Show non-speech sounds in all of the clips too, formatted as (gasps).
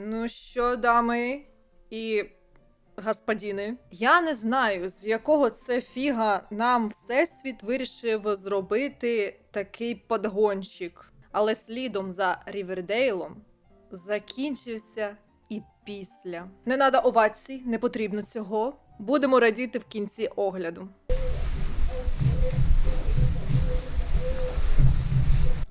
Ну що, дами і господіни, я не знаю, з якого це фіга нам всесвіт вирішив зробити такий подгонщик. Але слідом за Рівердейлом закінчився і після. Не надо овацій, не потрібно цього. Будемо радіти в кінці огляду.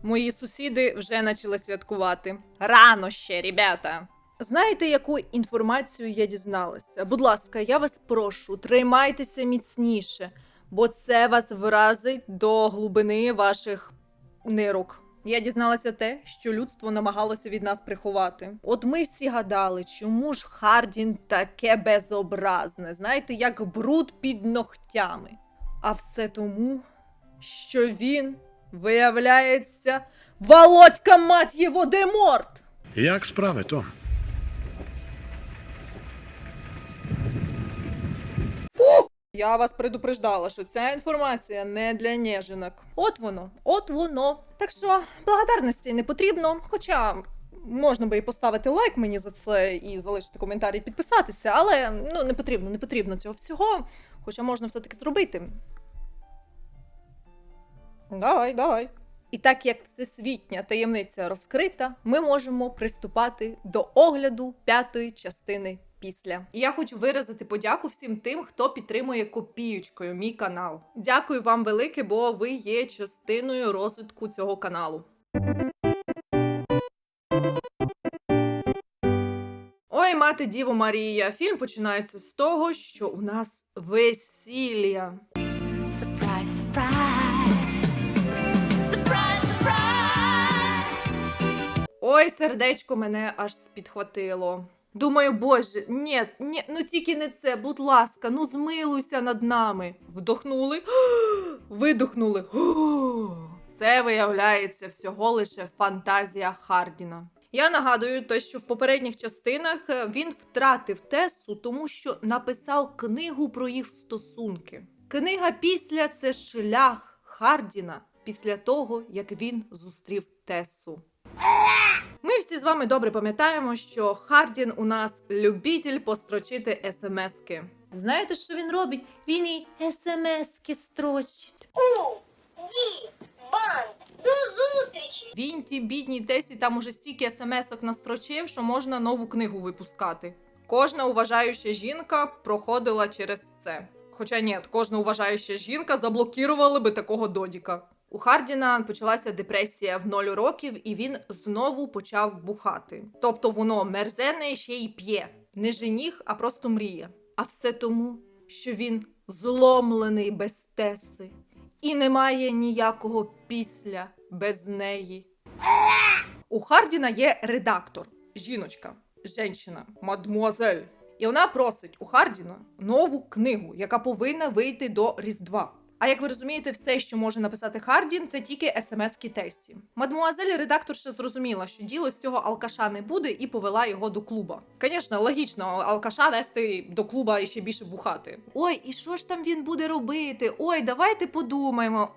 Мої сусіди вже почали святкувати. Рано ще, ребята. Знаєте, яку інформацію я дізналася? Будь ласка, я вас прошу, тримайтеся міцніше, бо це вас вразить до глибини ваших нирок. Я дізналася те, що людство намагалося від нас приховати. От ми всі гадали, чому ж Хардін таке безобразне, знаєте, як бруд під ногтями. А все тому, що він виявляється Володька, мать його, Деморт! Як справи, Том? Я вас предупреждала, що ця інформація не для нежинок. От воно, от воно. Так що благодарності не потрібно, хоча. Можна би і поставити лайк мені за це і залишити коментар і підписатися, але ну не потрібно, не потрібно цього всього. Хоча можна все-таки зробити. Давай, давай. І так як всесвітня таємниця розкрита, ми можемо приступати до огляду п'ятої частини після. І я хочу виразити подяку всім тим, хто підтримує копіючкою мій канал. Дякую вам велике, бо ви є частиною розвитку цього каналу. Ой, мати Діво Марія. Фільм починається з того, що у нас весілля. Surprise, surprise. Surprise, surprise. Ой, сердечко мене аж підхватило. Думаю, боже, ні, ні, ну тільки не це, будь ласка, ну змилуйся над нами. Вдохнули, (gasps) видохнули. (gasps) Це виявляється всього лише фантазія Хардіна. Я нагадую те, що в попередніх частинах е, він втратив Тесу, тому що написав книгу про їх стосунки. Книга після це шлях Хардіна після того, як він зустрів Тесу. Ми всі з вами добре пам'ятаємо, що Хардін у нас любитель построчити смски. Знаєте, що він робить? Він і смски строчить. Ні, банк, до зустрічі! Він ті бідній Тесі там уже стільки смс-ок настрочив, що можна нову книгу випускати. Кожна уважаюча жінка проходила через це. Хоча ні, кожна уважаюча жінка заблокувала би такого додіка. У Хардіна почалася депресія в 0 років, і він знову почав бухати. Тобто воно мерзене ще й п'є. Не женіх, а просто мріє. А все тому, що він зломлений без Теси і немає ніякого після без неї. У Хардіна є редактор, жіночка, жінка, мадмуазель. І вона просить у Хардіна нову книгу, яка повинна вийти до Різдва. А як ви розумієте, все, що може написати Хардін, це тільки смс-ки Тесі. Мадмуазель редакторша зрозуміла, що діло з цього алкаша не буде, і повела його до клуба. Звісно, логічно, алкаша вести до клуба і ще більше бухати. Ой, і що ж там він буде робити? Ой, давайте подумаємо.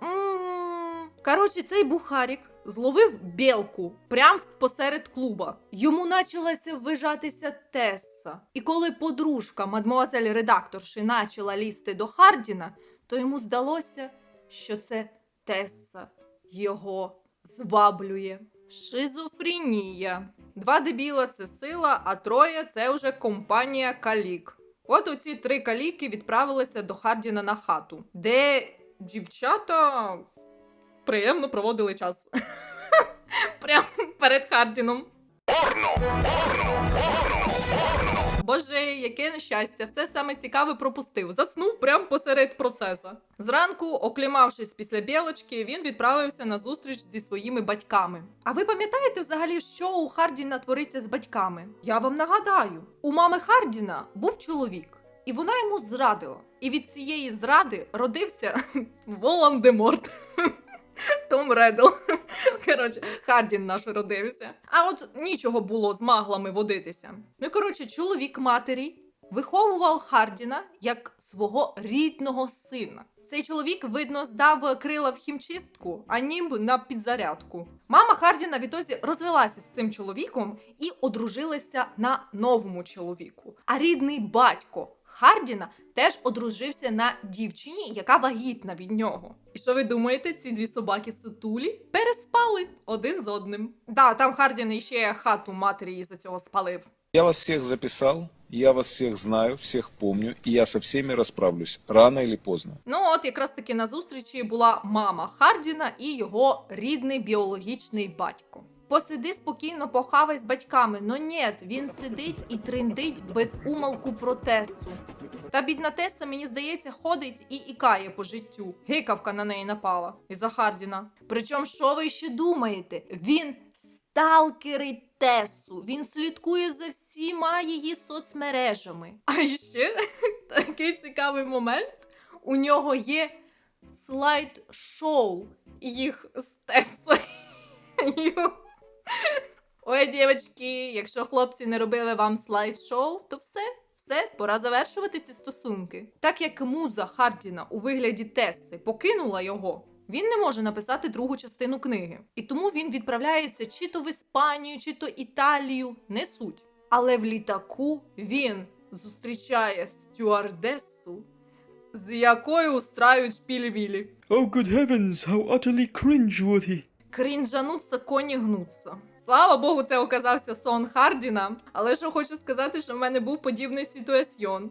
Коротше, цей бухарік зловив білку прямо посеред клуба. Йому почалася ввижатися Тесса. І коли подружка мадмуазель редакторши почала лізти до Хардіна, то йому здалося, що це Тесса його зваблює. Шизофренія. Два дебіла це сила, а троє це вже компанія калік. От оці три каліки відправилися до Хардіна на хату, де дівчата приємно проводили час. (laughs) Прям перед Хардіном. Боже, яке нещастя, все саме цікаве пропустив. Заснув прямо посеред процеса. Зранку, оклімавшись після білочки, він відправився на зустріч зі своїми батьками. А ви пам'ятаєте взагалі, що у Хардіна твориться з батьками? Я вам нагадаю: у мами Хардіна був чоловік, і вона йому зрадила. І від цієї зради родився (laughs) Волан-де-Морт. Том Реддл. Коротше, Хардін наш родився. А от нічого було з маглами водитися. Ну, коротше, чоловік матері виховував Хардіна як свого рідного сина. Цей чоловік, видно, здав крила в хімчистку, а німб на підзарядку. Мама Хардіна відтоді розвелася з цим чоловіком і одружилася на новому чоловіку. А рідний батько Хардіна теж одружився на дівчині, яка вагітна від нього. І що ви думаєте, ці дві собаки сутулі переспали один з одним. Да, там Хардін ще хату матері із-за цього спалив. Я вас всех записал, я вас всех знаю, всех помню, и я со всеми расправлюсь, рано или поздно. Ну от якраз таки на зустрічі була мама Хардіна і його рідний біологічний батько. Посиди спокійно, похавай з батьками. Ну ні, він сидить і триндить без умалку про Тесу. Та бідна Теса, мені здається, ходить і ікає по життю. Гикавка на неї напала із-за Хардіна. Причому, що ви ще думаєте? Він сталкерить Тесу. Він слідкує за всіма її соцмережами. А ще (laughs) такий цікавий момент. У нього є слайд-шоу їх з Тесою. Ой, дівчатки, якщо хлопці не робили вам слайд-шоу, то все, все, пора завершувати ці стосунки. Так як муза Хардіна у вигляді Теси покинула його, він не може написати другу частину книги. І тому він відправляється чи то в Іспанію, чи то Італію, не суть. Але в літаку він зустрічає стюардесу, з якою устраюють шпілі-вілі. Oh, good heavens, how utterly cringeworthy. Крінжануться, коні гнуться. Слава Богу, це оказався сон Хардіна. Але що хочу сказати, що в мене був подібний ситуаціон.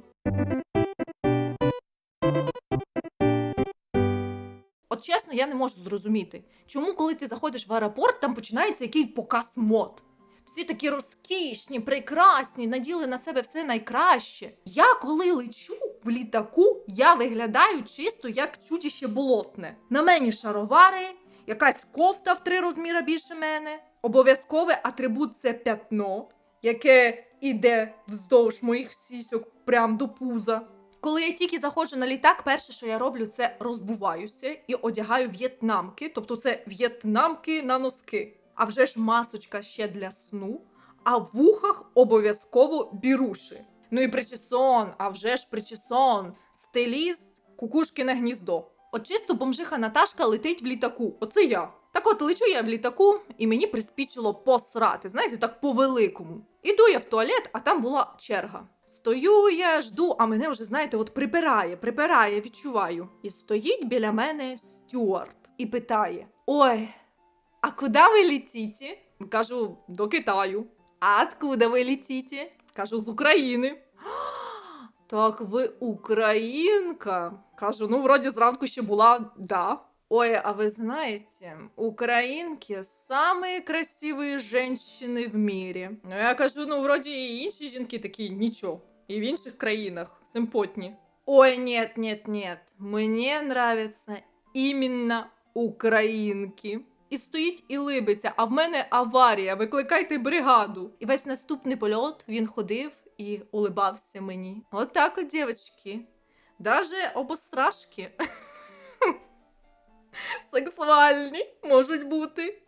От чесно, я не можу зрозуміти, чому, коли ти заходиш в аеропорт, там починається якийсь показ мод. Всі такі розкішні, прекрасні, наділи на себе все найкраще. Я коли лечу в літаку, я виглядаю чисто як чудіще болотне. На мені шаровари, якась кофта в три розміри більше мене. Обов'язковий атрибут це пятно, яке іде вздовж моїх сісьок прям до пуза. Коли я тільки заходжу на літак, перше, що я роблю, це розбуваюся і одягаю в'єтнамки, тобто це в'єтнамки на носки. А вже ж масочка ще для сну, а в вухах обов'язково біруші. Ну і причесон, а вже ж причесон, стиліст, кукушкине гніздо. От чисто бомжиха Наташка летить в літаку. Оце я. Так от лечу я в літаку, і мені приспічило посрати, знаєте, так по-великому. Іду я в туалет, а там була черга. Стою я, жду, а мене вже, знаєте, от прибирає, прибирає, відчуваю. І стоїть біля мене стюарт і питає: Ой, а куди ви летите? Кажу, до Китаю. А откуда ви летите? Кажу, з України. Так ви українка? Кажу, ну, вроді зранку ще була, да. Ой, а вы знаете, українки самые красивые женщины в мире. Ну я кажу, ну вроді і інші жінки такі нічого. І в інших країнах симпотні. Ой, нет, нет, нет. Мені нравятся іменно українки. І стоїть і либиться, а в мене аварія, викликайте бригаду. І весь наступний польот він ходив і улибався мені. От так от, дівчатки. Даже обосрашки (laughs) сексуальні можуть бути.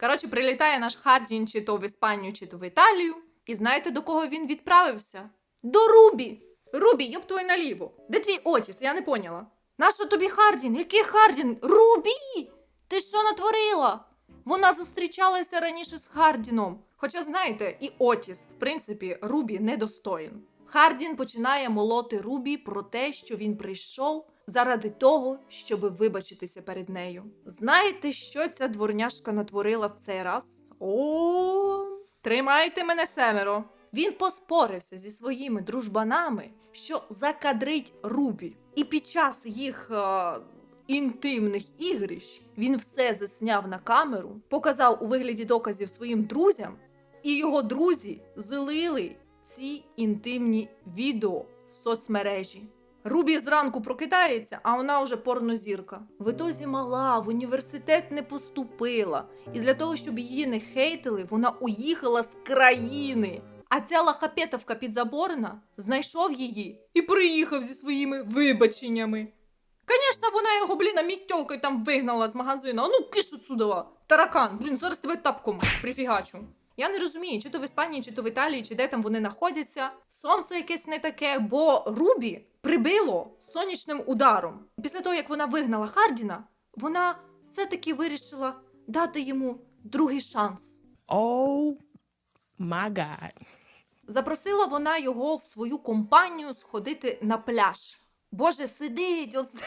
Коротше, прилітає наш Хардін чи то в Іспанію, чи то в Італію. І знаєте, до кого він відправився? До Рубі! Рубі, йоб твою наліво. Де твій Отіс? Я не поняла. Нащо тобі Хардін? Який Хардін? Рубі! Ти що натворила? Вона зустрічалася раніше з Хардіном. Хоча, знаєте, і Отіс, в принципі, Рубі недостоїн. Хардін починає молоти Рубі про те, що він прийшов заради того, щоб вибачитися перед нею. Знаєте, що ця дворняжка натворила в цей раз? О, тримайте мене семеро. Він поспорився зі своїми дружбанами, що закадрить Рубі. І під час їх е, інтимних ігрищ він все засняв на камеру, показав у вигляді доказів своїм друзям, і його друзі злили ці інтимні відео в соцмережі. Рубі зранку прокидається, а вона вже порнозірка. В ітозі мала, в університет не поступила. І для того, щоб її не хейтили, вона уїхала з країни. А ця лахапетовка підзаборна знайшов її і приїхав зі своїми вибаченнями. Звісно, вона його, блін, мітьолкою там вигнала з магазину. А ну киш отсюда, таракан, блін, зараз тебе тапком прифігачу. Я не розумію, чи то в Іспанії, чи то в Італії, чи де там вони знаходяться. Сонце якесь не таке, бо Рубі прибило сонячним ударом. Після того, як вона вигнала Хардіна, вона все-таки вирішила дати йому другий шанс. Oh my God. Запросила вона його в свою компанію сходити на пляж. Боже, сидить оце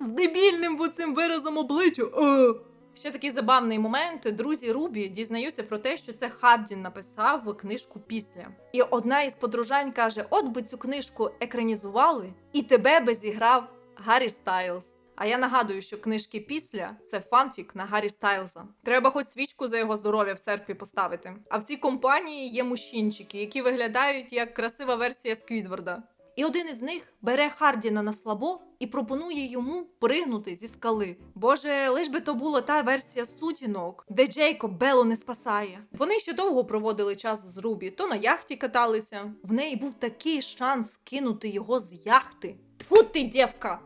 з дебільним цим виразом обличчя. Е. Ще такий забавний момент. Друзі Рубі дізнаються про те, що це Хардін написав книжку після. І одна із подружань каже: От би цю книжку екранізували, і тебе би зіграв Гаррі Стайлз. А я нагадую, що книжки після це фанфік на Гаррі Стайлза. Треба хоч свічку за його здоров'я в церкві поставити. А в цій компанії є мужчинчики, які виглядають як красива версія Сквідварда. І один із них бере Хардіна на слабо і пропонує йому пригнути зі скали. Боже, лиш би то була та версія сутінок, де Джейкоб Белу не спасає. Вони ще довго проводили час з Рубі, то на яхті каталися. В неї був такий шанс кинути його з яхти. Тьфу ти, дівка!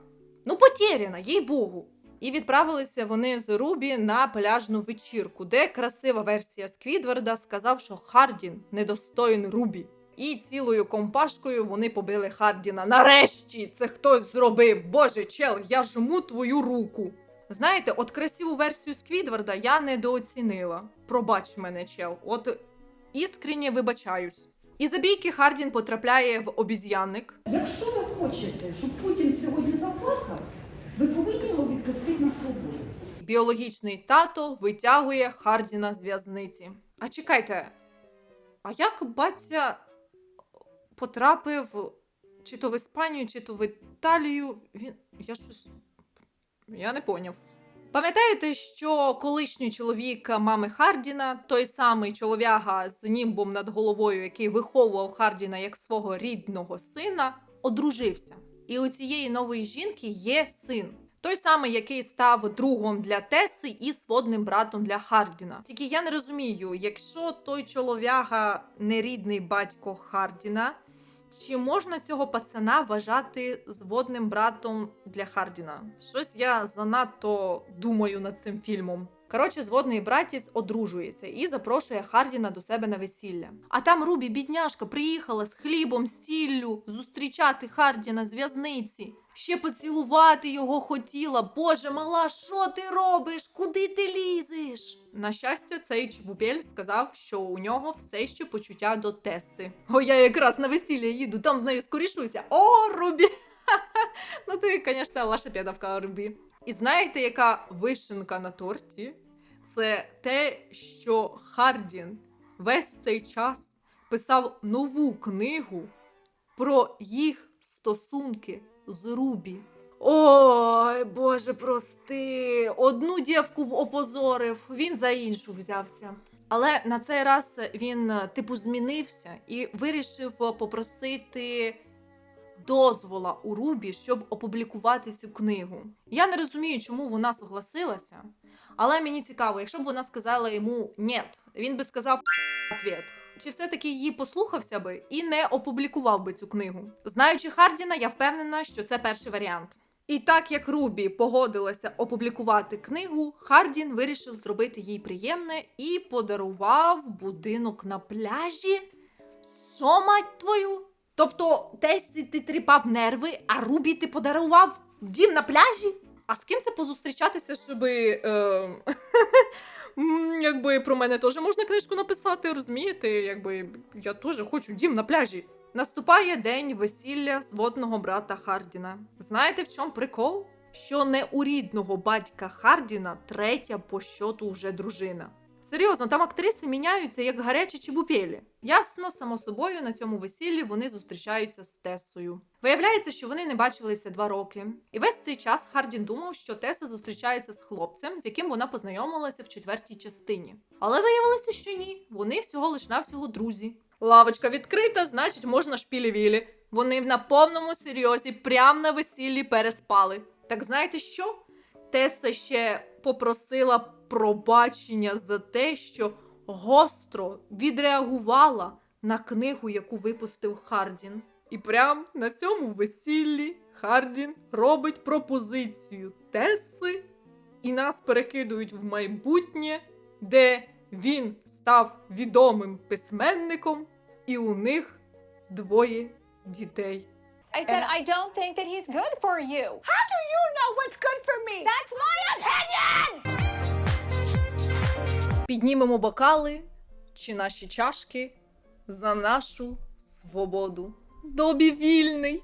Ну, потеряна, їй богу. І відправилися вони з Рубі на пляжну вечірку, де красива версія Сквідварда сказав, що Хардін недостоїн Рубі. І цілою компашкою вони побили Хардіна. Нарешті це хтось зробив. Боже, чел, я жму твою руку. Знаєте, от красиву версію Сквідварда я недооцінила. Пробач мене, чел. От іскренне вибачаюсь. І за бійки Хардін потрапляє в обіз'янник, Якщо ви хочете, щоб Путін сьогодні заплакав, ви повинні його відпустити на свободу. Біологічний тато витягує Хардіна з в'язниці. А чекайте, а як батя потрапив чи то в Іспанію, чи то в Італію? Він. Я щось. Я не поняв. Пам'ятаєте, що колишній чоловік мами Хардіна, той самий чолов'яга з німбом над головою, який виховував Хардіна як свого рідного сина, одружився. І у цієї нової жінки є син. Той самий, який став другом для Теси і сводним братом для Хардіна. Тільки я не розумію, якщо той чолов'яга не рідний батько Хардіна, чи можна цього пацана вважати зводним братом для Хардіна? Щось я занадто думаю над цим фільмом. Коротше, зводний братець одружується і запрошує Хардіна до себе на весілля. А там Рубі, бідняшка, приїхала з хлібом, з сіллю зустрічати Хардіна з в'язниці. Ще поцілувати його хотіла. Боже, мала, що ти робиш? Куди ти лізеш? На щастя, цей чбупель сказав, що у нього все ще почуття до Теси. О, я якраз на весілля їду, там з нею скорішуся. О, Рубі! (laughs) Ну ти, звісно, лаша п'ядавка Рубі. І знаєте, яка вишенка на торті? Це те, що Хардін весь цей час писав нову книгу про їх стосунки з Рубі. Ой, Боже, прости. Одну дівку опозорив, він за іншу взявся. Але на цей раз він, типу, змінився і вирішив попросити дозвола у Рубі, щоб опублікувати цю книгу. Я не розумію, чому вона согласилася, але мені цікаво, якщо б вона сказала йому «нєт», він би сказав «ответ». Чи все-таки її послухався би і не опублікував би цю книгу? Знаючи Хардіна, я впевнена, що це перший варіант. І так як Рубі погодилася опублікувати книгу, Хардін вирішив зробити їй приємне і подарував будинок на пляжі. Що, мать твою? Тобто, Тесі ти тріпав нерви, а Рубі ти подарував дім на пляжі? А з ким це позустрічатися, щоб е, (laughs) якби про мене теж можна книжку написати, розумієте? Якби я теж хочу дім на пляжі. Наступає день весілля сводного брата Хардіна. Знаєте, в чому прикол? Що не у рідного батька Хардіна третя по щоту вже дружина. Серйозно, там актриси міняються як гарячі чебупелі. Ясно, само собою, на цьому весіллі вони зустрічаються з Тесою. Виявляється, що вони не бачилися два роки. І весь цей час Хардін думав, що Теса зустрічається з хлопцем, з яким вона познайомилася в четвертій частині. Але виявилося, що ні. Вони всього лиш навсього друзі. Лавочка відкрита, значить, можна шпілі-вілі. Вони на повному серйозі прямо на весіллі переспали. Так знаєте що? Теса ще попросила пробачення за те, що гостро відреагувала на книгу, яку випустив Хардін. І прямо на цьому весіллі Хардін робить пропозицію Теси, і нас перекидують в майбутнє, де він став відомим письменником, і у них двоє дітей. I said, I don't think that he's good for you. How do you know what's good for me? That's my opinion! Піднімемо бокали чи наші чашки за нашу свободу. Добі вільний!